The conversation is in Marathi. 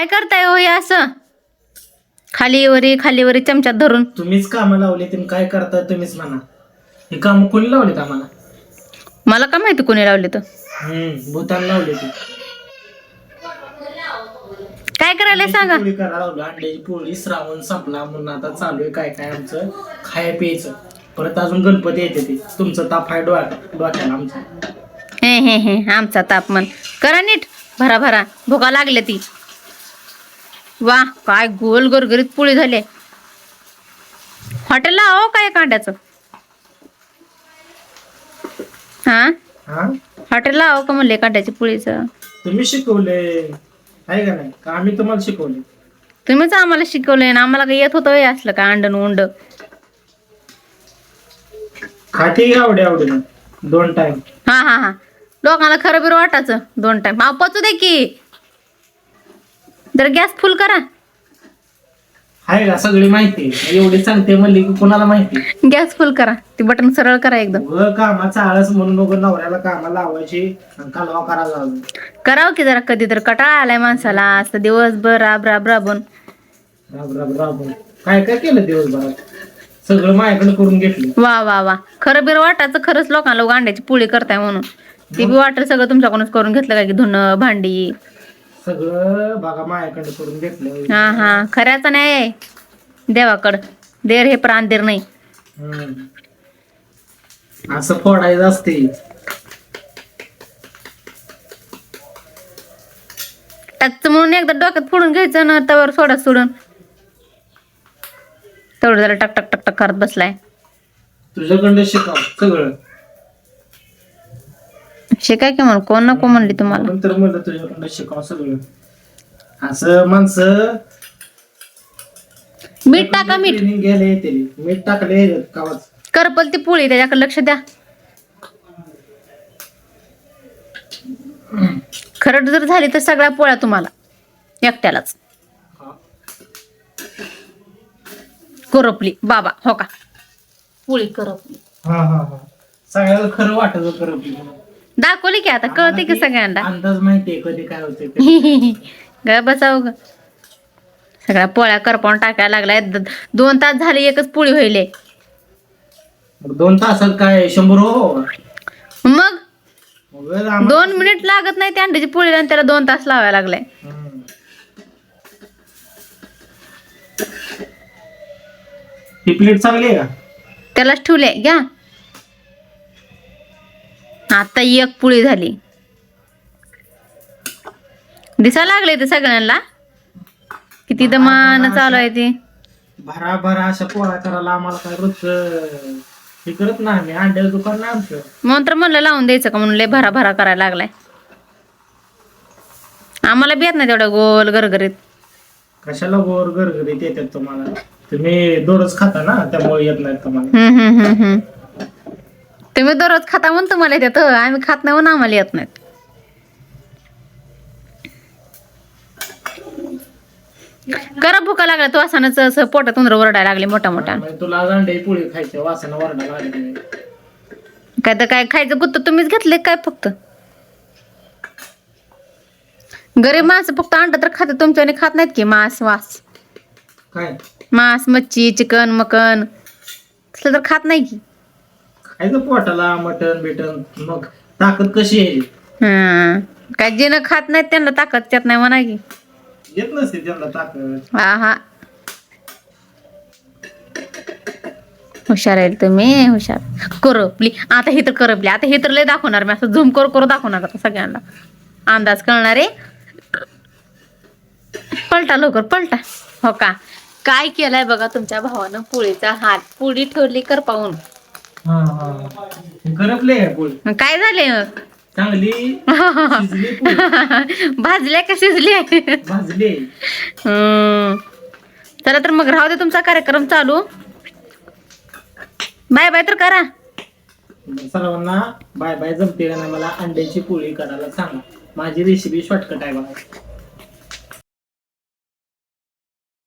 काय करताय हो हे असं? खाली वरी खाली वरी चमच्यात धरून. तुम्हीच कामं लावले तुम्ही काय करताय तुम्हीच म्हणा. हे काम कोणी लावलेत आम्हाला? मला का माहिती कोणी लावले तर? हम्म भूतान लावले ते काय करायला सांगा? पोळी करा लावलं अंड्याची पोळी श्रावण संपला म्हणून आता चालू आहे काय काय आमचं? खाय प्यायचं. परत अजून गणपती येते ते. तुमचं ताप आहे डोळ्या डोक्याला आमचं. हे हे हे आमचा तापमान. करा नीट. भरा भरा. भुका लागले ती. वा काय गोल गरगरीत पोळी झाले हॉटेलला आहो काय कांड्याचं हा? हा? हॉटेलला आहो का म्हणले कांड्याची पोळीचं? तुम्ही शिकवले. आहे का नाही? का आम्ही तुम्हाला शिकवले? तुम्हीच आम्हाला शिकवलंय ना आम्हाला काही येत होतं हे असलं का अंडन उंड? खाते आवडे आवडे दोन टाइम हा हा हा. लोकांना खरं बिरं वाटायचं. दोन टाइम पचू दे की. जर गॅस फुल करा. आहे का सगळी माहिती एवढी सांगते म्हणली की कोणाला माहिती? गॅस फुल करा. ते बटन सरळ करा एकदम. कामाचा आळस म्हणून नको नवऱ्याला कामाला लावायची आणि कालवा करायला करावं की जरा कधी तर. कटाळा आलाय माणसाला. असं दिवसभर राब राब राबून. राब राब राबून. काय काय केलं दिवसभरात? सगळं माझ्याकडे करून घेतलं. वा वा वा. खरं बिरं वाटायचं खरंच लोकांना लोक अंड्याची पोळी करताय म्हणून. ती बी वाटेल सगळं तुमच्याकडूनच करून घेतलं काय की धुणं भांडी. सगळं बघा माझ्याकडे करून घेतलं हा हा. खऱ्याचं नाही. देवाकड. देर हे प्राण देर नाही. हम्म. असं फोडायचं असते. टच म्हणून एकदा डोक्यात फोडून घ्यायचं ना तवर सोडा सोडून. तेवढं झालं टक टक टक टक करत बसलाय. तुझ्याकडं शिकाव सगळं. शिकाय की म्हणून? कोण नको म्हणली तुम्हाला? म्हणून तर म्हणलं तुझ्याकडं शिकाव सगळं. असं माणसं मीठ टाका मीठ. ट्रेनिंग घ्यायला येते. मीठ टाकले करपल ती पोळी त्याच्याकडे लक्ष द्या. खरड जर झाली तर सगळ्या पोळ्या तुम्हाला. एकट्यालाच. करपली. बाबा हो का? पोळी करपली. हा हा हा. सगळ्याला खरं वाटत खरं दाखवली की आता कळते की सगळ्यांना. अंदाज माहितीये कधी काय होते ते. ग बसाव ग. सगळ्या पोळ्या करपावून टाकायला लागलाय. द- दोन तास झाले एकच पोळी व्हायले. मग दोन तासात काय? शंभर हो? मग? दोन मिनिट लागत नाही त्या अंड्याची पोळीला आणि त्याला दोन तास लावायला लागलाय. हम्म. ही प्लेट चांगली आहे का? त्यालाच ठेवले घ्या. आता एक पोळी झाली. दिसा लागले ते सगळ्यांना? किती दमान चालू आहे ते. भरा भरा अशा पोळ्या करायला आम्हाला काय रोज हे करत नाही आम्ही अंड्याचं दुकान नाही आमचं. म्हणून तर म्हणलं लावून द्यायचं का म्हणून लय भरा भरा करायला लागलाय. आम्हाला बी येत नाही तेवढं गोल गरगरीत कशाला गोर गरगरीत येतात तुम्हाला? तुम्ही दररोज खाता ना त्यामुळे येत नाहीत तुम्हाला. हम्म हम्म हम्म हम्म. तुम्ही दररोज खाता म्हणून तुम्हाला येतात. आम्ही खात नाही म्हणून आम्हाला येत नाहीत. करा भुका लागला तो असानच असं पोटात उंदर ओरडायला लागले मोठा मोठा म्हणजे तुला आज अंड्याची पोळी खायची वासना वरडा लागली काय तर काय खायचं गुत्त तुम्हीच घेतले काय फक्त? गरीब माणसं फक्त अंड तर खाते तुमच्याने खात नाहीत की मांस वास? काय? मांस मच्छी चिकन मकन तसलं तर खात नाही की. खायचं पोटाला मटन बिटन मग ताकद कशी यायची हा काय जे न खात नाहीत त्यांना ताकद त्यात नाही म्हणा की. येत नसते त्यांना ताकद. हा हा हुशार आहे तुम्ही हुशार. करपली. आता हे तर करपली. आता हे तर लय दाखवणार मी. असं झूम करू करू दाखवणार आता सगळ्यांना. अंदाज कळणार आहे? पलटा लवकर पलटा. हो का? काय केलंय बघा तुमच्या भावानं? पोळीचा हात. पोळी ठेवली करपावून हा हा. हे करपले आहे पोळी. मग काय झाले? मग चांगली शिजली पोळी. भाजल्या का शिजली भाजली. हम्म. चला तर मग राहू दे तुमचा कार्यक्रम चालू. बाय बाय तर करा. सर्वांना बाय बाय जमते का नाही मला अंड्याची पोळी करायला सांगा. माझी रेसिपी शॉर्टकट आहे बघा.